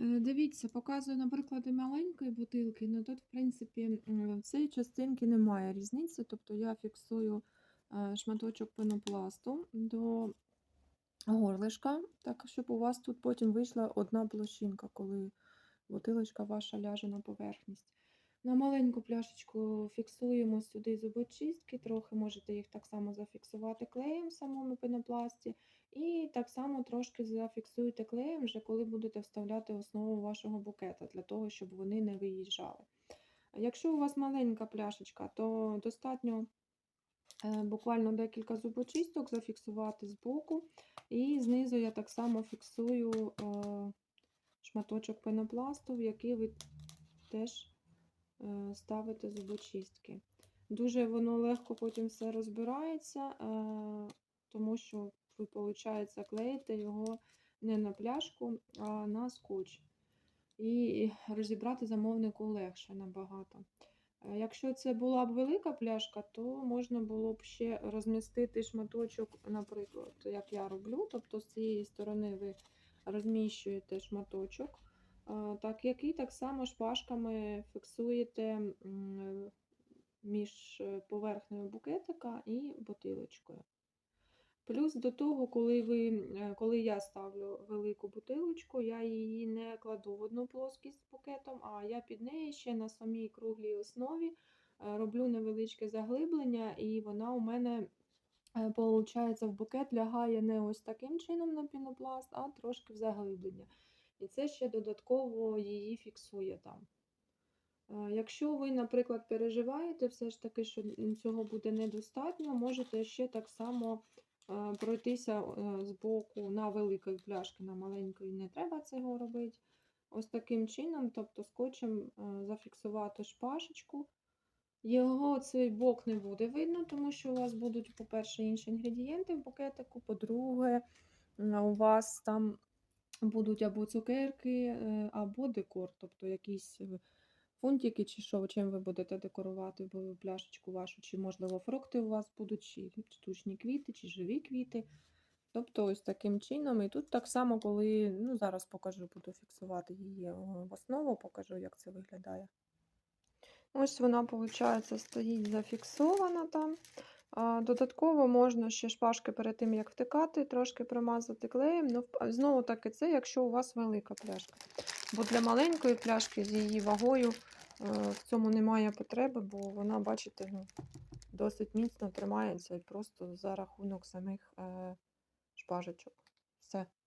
Е, Дивіться, показую на прикладі маленької бутилки, але тут, в принципі, в цій частинки немає різниці. Тобто я фіксую е, шматочок пенопласту до горлишка, так щоб у вас тут потім вийшла одна площинка, коли бутилочка ваша ляже на поверхність. На маленьку пляшечку фіксуємо сюди зубочистки, трохи можете їх так само зафіксувати клеєм в самому пенопласті. І так само трошки зафіксуйте клеєм, вже коли будете вставляти основу вашого букета, для того, щоб вони не виїжджали. Якщо у вас маленька пляшечка, то достатньо е, буквально декілька зубочисток зафіксувати з боку. І знизу я так само фіксую е, шматочок пенопласту, в який ви теж е, ставите зубочистки. Дуже воно легко потім все розбирається, е, тому що ви, виходить, клеїте його не на пляшку, а на скотч. І розібрати замовнику легше набагато. Е, Якщо це була б велика пляшка, то можна було б ще розмістити шматочок, наприклад, як я роблю. Тобто з цієї сторони ви розміщуєте шматочок, так, який так само шпажками фіксуєте між е, поверхнею букетика і бутилочкою. Плюс до того, коли, ви, е, коли я ставлю велику бутилочку, я її не кладу в одну плоскість з букетом, а я під неї ще на самій круглій основі е, роблю невеличке заглиблення, і вона у мене, виходить, в букет лягає не ось таким чином на пінопласт, а трошки в заглиблення. І це ще додатково її фіксує там. Е, Якщо ви, наприклад, переживаєте все ж таки, що цього буде недостатньо, можете ще так само е, пройтися е, з боку на великої пляшки, на маленької не треба цього робити. Ось таким чином, тобто скотчем зафіксувати шпажечку. Його цей бок не буде видно, тому що у вас будуть, по-перше, інші інгредієнти в букетику, по-друге, у вас там будуть або цукерки, е, або декор, тобто якісь е, фунтики чи що, чим ви будете декорувати пляшечку вашу, чи, можливо, фрукти у вас будуть, чи штучні квіти, чи живі квіти. Тобто ось таким чином. І тут так само, коли, ну, зараз покажу, буду фіксувати її е, в основу, покажу, як це виглядає. Ось вона, виходить, стоїть зафіксована там. Додатково можна ще шпажки перед тим, як втикати, трошки промазати клеєм. Ну, знову таки, це якщо у вас велика пляшка. Бо для маленької пляшки з її вагою е, в цьому немає потреби, бо вона, бачите, ну, досить міцно тримається і просто за рахунок самих шпажечок. шпажечок.